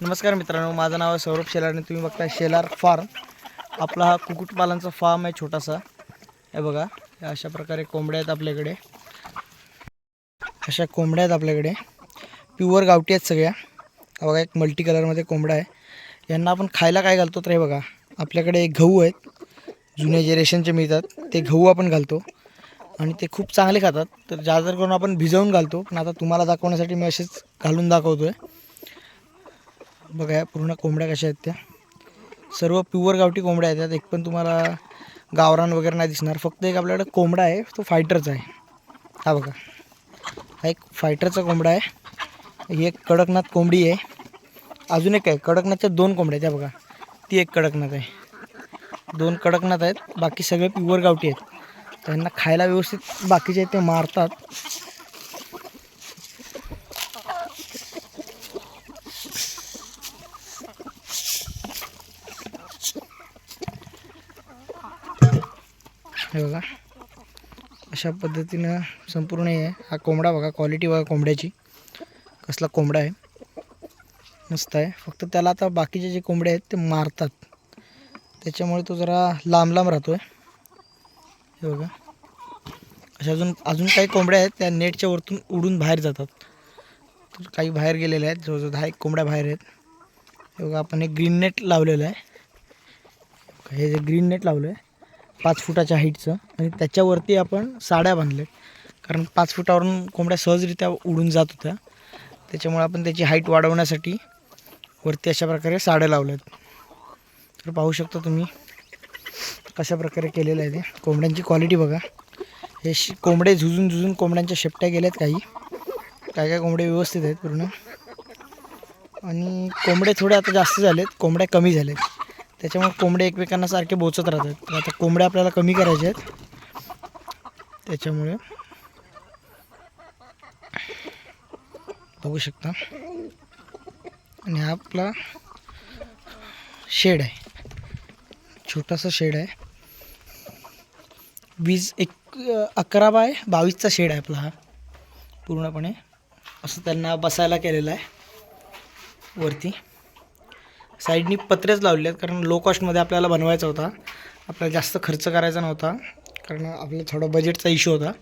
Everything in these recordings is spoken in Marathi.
नमस्कार मित्रांनो माझं नाव आहे सौरभ शेलार आणि तुम्ही बघताय शेलार फार्म. आपला हा कुक्कुटपालनचा फार्म आहे छोटासा. हे बघा अशा प्रकारे कोंबड्या आहेत आपल्याकडे. अशा कोंबड्या आहेत आपल्याकडे. प्युअर गावठी आहेत सगळ्या. बघा एक मल्टी कलरमध्ये कोंबडा आहे. यांना आपण खायला काय घालतो तर हे बघा आपल्याकडे गहू आहेत. जुन्या जे रेशनचे मिळतात ते गहू आपण घालतो. आणि ते खूप चांगले खातात. तर जास्त करून आपण भिजवून घालतो. पण आता तुम्हाला दाखवण्यासाठी मी असेच घालून दाखवतो आहे बघा या पूर्ण कोंबड्या कशा आहेत त्या. सर्व प्युअर गावठी कोंबड्या आहेत. त्यात एक पण तुम्हाला गावरान वगैरे नाही दिसणार. फक्त एक आपल्याकडे कोंबडा आहे. तो फायटरचा आहे. हा बघा. हा एक फायटरचा कोंबडा आहे. ही एक कडकनाथ कोंबडी आहे. अजून एक आहे. कडकनाथच्या दोन कोंबड्या आहेत. त्या बघा. ती एक कडकनाथ आहे. दोन कडकनाथ आहेत. बाकी सगळे प्युअर गावठी आहेत. त्यांना खायला व्यवस्थित बाकीचे ते मारतात. हे बघा. अशा पद्धतीनं संपूर्ण हे आहे हा कोंबडा बघा क्वालिटी बघा कोंबड्याची. कसला कोंबडा आहे. मस्त आहे. फक्त त्याला आता बाकीचे जे कोंबडे आहेत ते मारतात. त्याच्यामुळे तो जरा लांब लांब राहतो आहे हे बघा. अशा अजून अजून काही कोंबड्या आहेत त्या नेटच्या वरतून उडून बाहेर जातात. तर काही बाहेर गेलेल्या आहेत. जवळजवळ दहा एक कोंबड्या बाहेर आहेत. हे बघा आपण एक ग्रीन नेट लावलेलं आहे. हे जे ग्रीन नेट लावलं आहे पाच फुटाच्या हाईटचं आणि त्याच्यावरती आपण साड्या बांधल्या कारण पाच फुटावरून कोंबड्या सहजरित्या उडून जात होत्या. त्याच्यामुळे आपण त्याची हाईट वाढवण्यासाठी वरती अशा प्रकारे साड्या लावल्या आहेत. तर पाहू शकता तुम्ही कशा प्रकारे केलेलं आहे ते. कोंबड्यांची क्वालिटी बघा. हे शि कोंबडे झुजून झुजून कोंबड्यांच्या शेपट्या गेल्यात काही. काय काय कोंबडे व्यवस्थित आहेत पूर्ण. आणि कोंबडे थोडे आता जास्त झालेत. कोंबड्या कमी झालेत. त्याच्यामुळे कोंबडे एकमेकांना सारखे बोचत राहतात. तर आता कोंबड्या आपल्याला कमी करायचे आहेत. त्याच्यामुळे बघू शकता. आणि हा आपला शेड आहे. छोटासा शेड आहे. वीस एक अकरा बाय बावीसचा शेड आहे आपला हा. पूर्णपणे. असं त्यांना बसायला केलेला आहे. वरती. साईडनी पत्रेच लावले आहेत कारण लो कॉस्टमध्ये आपल्याला बनवायचा होता. आपल्याला जास्त खर्च करायचा नव्हता कारण आपलं थोडं बजेटचा इश्यू होता.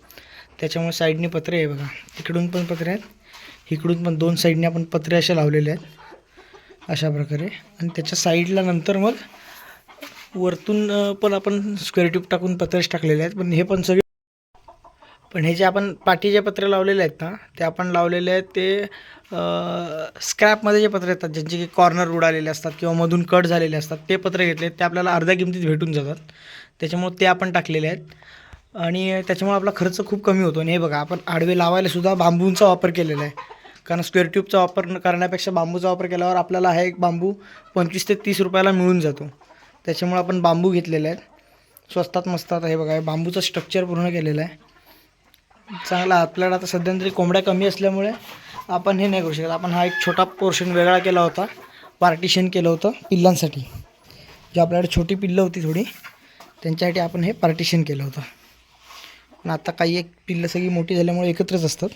त्याच्यामुळे साईडनी पत्रे आहे बघा. इकडून पण पत्रे आहेत इकडून पण दोन साईडने आपण पत्रे असे लावलेले आहेत अशा प्रकारे. आणि त्याच्या साईडला नंतर मग वरतून पण आपण स्क्वेअर ट्यूब टाकून पत्रेच टाकलेले आहेत पण हे पण सगळे पण हे जे आपण पाठीचे पत्रे लावलेले आहेत ना ते आपण लावलेले आहेत ते स्क्रॅपमध्ये जे पत्रे येतात ज्यांचे की कॉर्नर उडालेले असतात किंवा मधून कट झालेले असतात ते पत्रे घेतले ते आपल्याला अर्ध्या किमतीत भेटून जातात. त्याच्यामुळे ते आपण टाकलेले आहेत. आणि त्याच्यामुळे आपला खर्च खूप कमी होतो. आणि हे बघा आपण आडवे लावायला सुद्धा बांबूंचा वापर केलेला आहे. कारण स्क्वेअर ट्यूबचा वापर न करण्यापेक्षा बांबूचा वापर केल्यावर आपल्याला हा एक बांबू पंचवीस ते तीस रुपयाला मिळून जातो. त्याच्यामुळे आपण बांबू घेतलेले आहेत. स्वस्तात मस्तात हे बघा बांबूचं स्ट्रक्चर पूर्ण केलेलं आहे. चांगला आपल्याला आता सध्या तरी कोंबड्या कमी असल्यामुळे आपण हे नाही करू शकत. आपण हा एक छोटा पोर्शन वेगळा केला होता पार्टिशन केलं होतं पिल्लांसाठी. जे आपल्याकडे छोटी पिल्लं होती थोडी त्यांच्यासाठी आपण हे पार्टिशन केलं होतं. पण आता काही एक पिल्लं सगळी मोठी झाल्यामुळे एकत्रच असतात.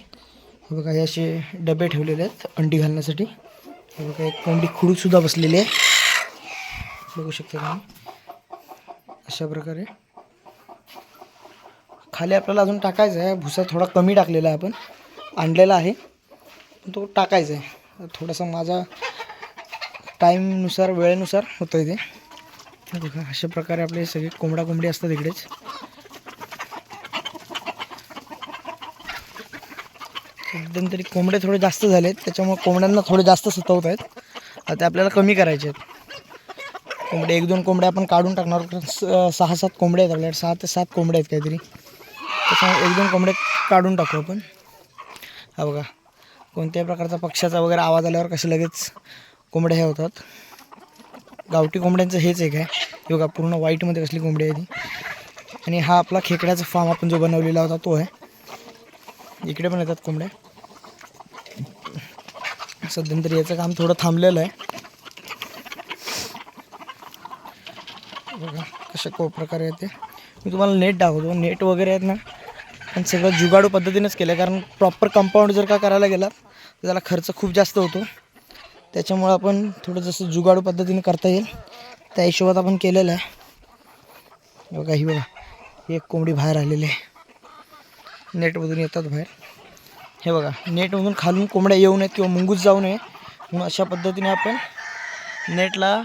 हे बघा हे असे डबे ठेवलेले आहेत अंडी घालण्यासाठी. हे बघा एक कोंबडी खुडूसुद्धा बसलेली आहे. बघू शकता तुम्ही. अशा प्रकारे खाली आपल्याला अजून टाकायचं आहे. भुसा थोडा कमी टाकलेला आहे आपण. आणलेला आहे. तो टाकायचा आहे. थोडासा माझा टाईमनुसार वेळेनुसार होतं आहे ते बघा अशा प्रकारे आपले सगळे कोंबडा कोंबडी असतात इकडेच. एकदम तरी कोंबडे थोडे जास्त झाले आहेत त्याच्यामुळे कोंबड्यांना थोडे जास्त सतवत आहेत. आता ते आपल्याला कमी करायचे आहेत. कोंबडे एक दोन कोंबड्या आपण काढून टाकणार. स- सहा सात कोंबड्या आहेत आपल्याकडे. सहा ते सात कोंबड्या आहेत काहीतरी. त्याच्यामुळे एक दोन कोंबडे काढून टाकू आपण. हा बघा कोणत्याही प्रकारचा पक्ष्याचा वगैरे आवाज आल्यावर कसे लगेच कोंबड्या हे होतात. गावठी कोंबड्यांचं हेच एक आहे. हे बघा पूर्ण व्हाईटमध्ये कसली कोंबडी आहे ती. आणि हा आपला खेकड्याचा फार्म आपण जो बनवलेला होता तो आहे. इकडे पण येतात कोंबड्या. सध्या याचं काम थोडं थांबलेलं आहे. बघा कशा को प्रकारे येते मी तुम्हाला नेट दाखवतो. नेट वगैरे आहेत ना पण सगळं जुगाडू पद्धतीनेच केलं आहे कारण प्रॉपर कंपाऊंड जर का करायला गेला तर त्याला खर्च खूप जास्त होतो. त्याच्यामुळं आपण थोडं जसं जुगाडू पद्धतीने करता येईल त्या हिशोबात आपण केलेलं आहे. हे बघा ही बघा ही एक कोंबडी बाहेर आलेली आहे. नेटमधून येतात बाहेर. हे बघा नेटमधून खालून कोंबड्या येऊ नयेत किंवा मुंगूस जाऊ नये म्हणून अशा पद्धतीने आपण नेटला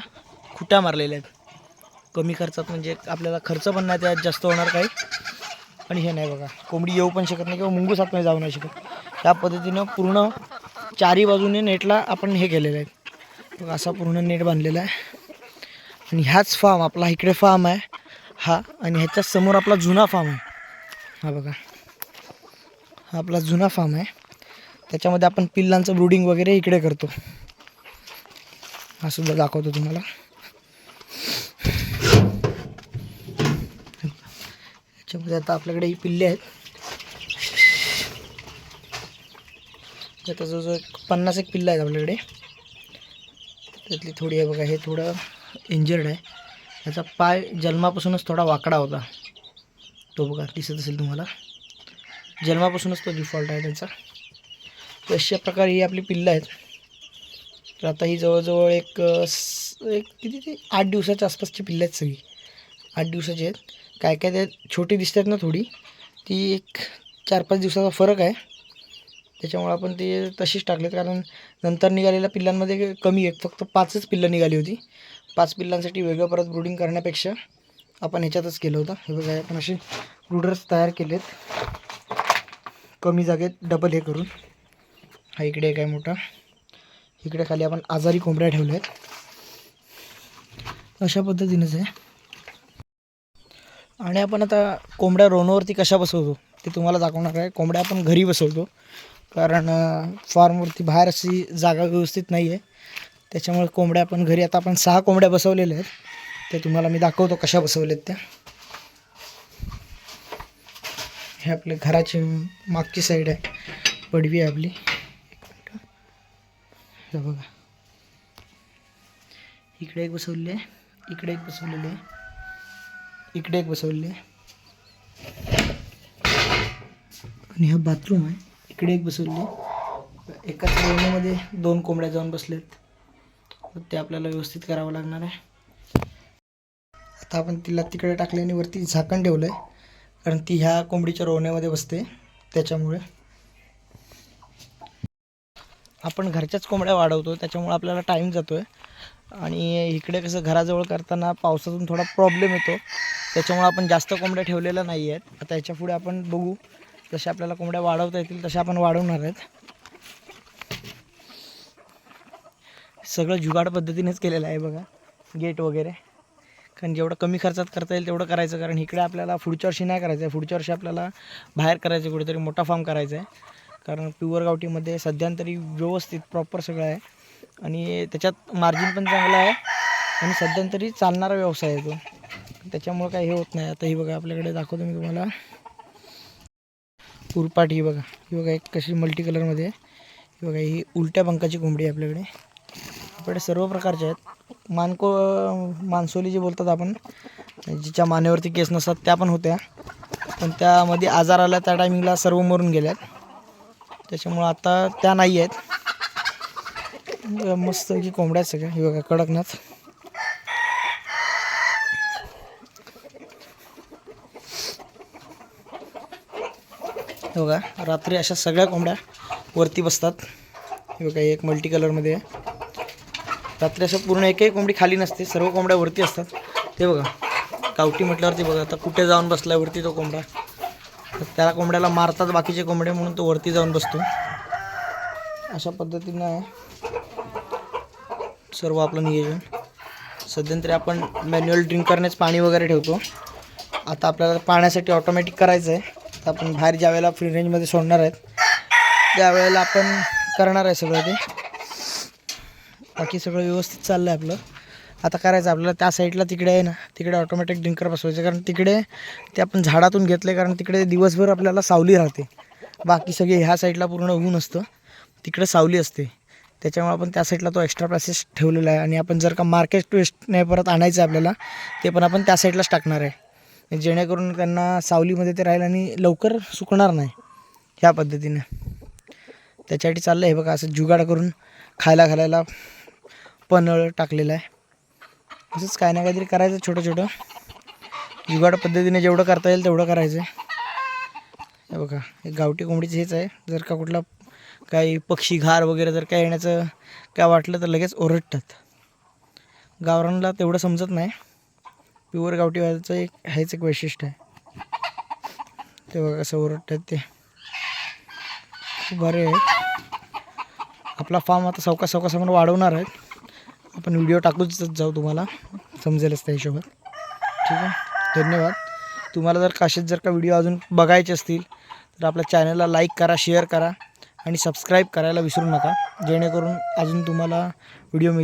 खुट्या मारलेल्या आहेत. कमी खर्चात म्हणजे आपल्याला खर्च पण नाही त्यात जास्त होणार काही. आणि हे नाही बघा कोंबडी येऊ पण शकत नाही किंवा मुंगूस आतमध्ये जाऊ नाही शकत. त्या पद्धतीनं पूर्ण चारी बाजूने नेटला आपण हे केलेलं आहे. बघा असा पूर्ण नेट बांधलेला आहे. आणि ह्याच फार्म आपला इकडे फार्म आहे हा आणि ह्याच्या समोर आपला जुना फार्म आहे. हा बघा हा आपला जुना फार्म आहे. त्याच्यामध्ये आपण पिल्लांचं ब्रुडिंग वगैरे इकडे करतो. हा सुद्धा दाखवतो तुम्हाला. त्याच्यामध्ये आता आपल्याकडे ही पिल्ले आहेत. आता जो एक पन्नास एक पिल्ला आहेत आपल्याकडे. त्यातली थोडी आहे बघा हे थोडं इंजर्ड आहे. याचा पाय जन्मापासूनच थोडा वाकडा होता. तो बघा दिसत असेल तुम्हाला. जन्मापासूनच तो डिफॉल्ट आहे त्याचा. तर अशा प्रकारे ही आपली पिल्लं आहेत. तर आता ही जवळजवळ एक एक किती ते आठ दिवसाच्या आसपासची पिल्लं आहेत सगळी. आठ दिवसाची आहेत. काय काय ते छोटी दिसतात ना थोडी ती एक चार पाच दिवसाचा फरक आहे. त्याच्यामुळं आपण ते तशीच टाकलेत कारण नंतर निघालेल्या पिल्लांमध्ये कमी आहेत फक्त पाचच पिल्लं निघाली होती. पाच पिल्लांसाठी वेगळं परत ब्रुडिंग करण्यापेक्षा आपण ह्याच्यातच केलं होतं. हे बघा आपण असे ब्रुडर्स तयार केलेत. कमी जागेत डबल हे करून. हा इकडे एक आहे मोठा. इकडे खाली आपण आजारी कोंबड्या ठेवल्या आहेत अशा पद्धतीनेच आहे. आणि आपण आता कोंबड्या रोनवरती कशा बसवतो ते तुम्हाला दाखवणार आहे. कोंबड्या आपण घरी बसवतो. कारण फार्मवरती बाहेर अशी जागा व्यवस्थित नाही आहे. त्याच्यामुळे कोंबड्या आपण घरी आता आपण सहा कोंबड्या बसवलेल्या आहेत. ते तुम्हाला मी दाखवतो कशा बसवल्यात त्या. हे आपल्या घराची मागची साईड आहे. पडवी आहे आपली. बघा. इकडे एक बसवलेली आहे. इकडे एक बसवलेली आहे. इकडे एक बसवलेली आहे. आणि हा बाथरूम आहे. इकडे एक बसवली एकाच रोवण्यामध्ये दोन कोंबड्या जाऊन बसलेत. ते आपल्याला व्यवस्थित करावं लागणार आहे. आता आपण तिला तिकडे टाकले आणि वरती झाकण ठेवलं आहे कारण ती ह्या कोंबडीच्या रोवण्यामध्ये बसते. त्याच्यामुळे आपण घरच्याच कोंबड्या वाढवतो. त्याच्यामुळे आपल्याला टाईम जातो आहे आणि इकडे कसं घराजवळ करताना पावसातून थोडा प्रॉब्लेम येतो. त्याच्यामुळे आपण जास्त कोंबड्या ठेवलेल्या नाही आहेत. आता याच्यापुढे आपण बघू. जसे आपल्याला कोंबड्या वाढवता येतील तशा आपण वाढवणार आहेत. सगळं जुगाड पद्धतीनेच केलेलं आहे बघा. गेट वगैरे. कारण जेवढं कमी खर्चात करता येईल तेवढं करायचं. कारण इकडे आपल्याला पुढच्या वर्षी नाही करायचं आहे. पुढच्या वर्षी आपल्याला बाहेर करायचं आहे. कुठेतरी मोठा फार्म करायचा आहे. कारण प्युअर गावठीमध्ये सध्यांतरी व्यवस्थित प्रॉपर सगळं आहे. आणि त्याच्यात मार्जिन पण चांगलं आहे. आणि सध्यांतरी चालणारा व्यवसाय आहे तो. त्याच्यामुळं काही हे होत नाही. आता ही बघा आपल्याकडे दाखवतो मी तुम्हाला. उरपाट ही बघा. ही बघा एक कशी मल्टी कलरमध्ये ही बघा ही उलट्या पंखाची कोंबडी आहे आपल्याकडे. आपल्याकडे सर्व प्रकारचे आहेत. मानको मानसोली जे बोलतात आपण जिच्या मानेवरती केस नसतात त्या पण होत्या. पण त्यामध्ये आजार आला त्या टायमिंगला सर्व मरून गेल्यात. त्याच्यामुळं आता त्या नाही आहेत मस्त की कोंबड्या आहेत सगळ्या. हे बघा कडकनाथ. बघा रात्री अशा सगळ्या कोंबड्या वरती बसतात. हे बघा एक मल्टी कलरमध्ये आहे. रात्री अशा पूर्ण एकही कोंबडी खाली नसते सर्व कोंबड्या वरती असतात. ते बघा गावठी म्हटल्यावरती बघा आता कुठे जाऊन बसला वरती तो कोंबडा. तर त्याला कोंबड्याला मारतात बाकीचे कोंबडे म्हणून तो वरती जाऊन बसतो. अशा पद्धतीनं आहे. सर्व आपलं नियोजन. सध्यातरी आपण मॅन्युअल ड्रिंक करण्याच पाणी वगैरे ठेवतो. आता आपल्याला पाण्यासाठी ऑटोमॅटिक करायचं आहे आता आपण बाहेर ज्या वेळेला फ्री रेंजमध्ये सोडणार आहेत त्यावेळेला आपण करणार आहे सगळं ते. बाकी सगळं व्यवस्थित चाललं आहे आपलं. आता करायचं आपल्याला त्या साईडला तिकडे आहे ना तिकडे ऑटोमॅटिक डिंकर बसवायचं कारण तिकडे ते आपण झाडातून घेतले कारण तिकडे दिवसभर आपल्याला सावली राहते. बाकी सगळे ह्या साईडला पूर्ण ऊन असतं. तिकडे सावली असते. त्याच्यामुळे आपण त्या साईडला तो एक्स्ट्रा प्लासेस ठेवलेला आहे. आणि आपण जर का मार्केट वेस्ट नाही परत आणायचं आहे आपल्याला ते पण आपण त्या साईडलाच टाकणार आहे. म्हणजे जेणेकरून त्यांना सावलीमध्ये ते राहील आणि लवकर सुकणार नाही ह्या पद्धतीने. त्याच्यासाठी चाललं आहे बघा असं जुगाड करून खायला घालायला पनळ टाकलेलं आहे. असंच काय ना काहीतरी करायचं छोटं छोटं. जुगाड पद्धतीने जेवढं करता येईल तेवढं करायचं हे बघा हे गावठी कोंबडीचं हेच आहे. जर का कुठला काही पक्षी घार वगैरे जर काय येण्याचं काय वाटलं तर लगेच ओरडतात. गावरांना तेवढं समजत नाही. प्युअर गावठी व्हायचं एक हेच एक वैशिष्ट्य आहे. ते बघा कसं ओरडतात ते. खूप बरे आहेत. आपला फार्म आता सवका सावकाश आपण वाढवणार आहेत. आपण व्हिडिओ टाकूच जाऊ तुम्हाला. समजेलच त्या हिशोबात. ठीक आहे? धन्यवाद. तुम्हाला जर का जर का व्हिडिओ अजून बघायचे असतील तर आपल्या चॅनलला लाईक करा शेअर करा आणि सबस्क्राईब करायला विसरू नका. जेणेकरून अजून तुम्हाला व्हिडिओ मिळ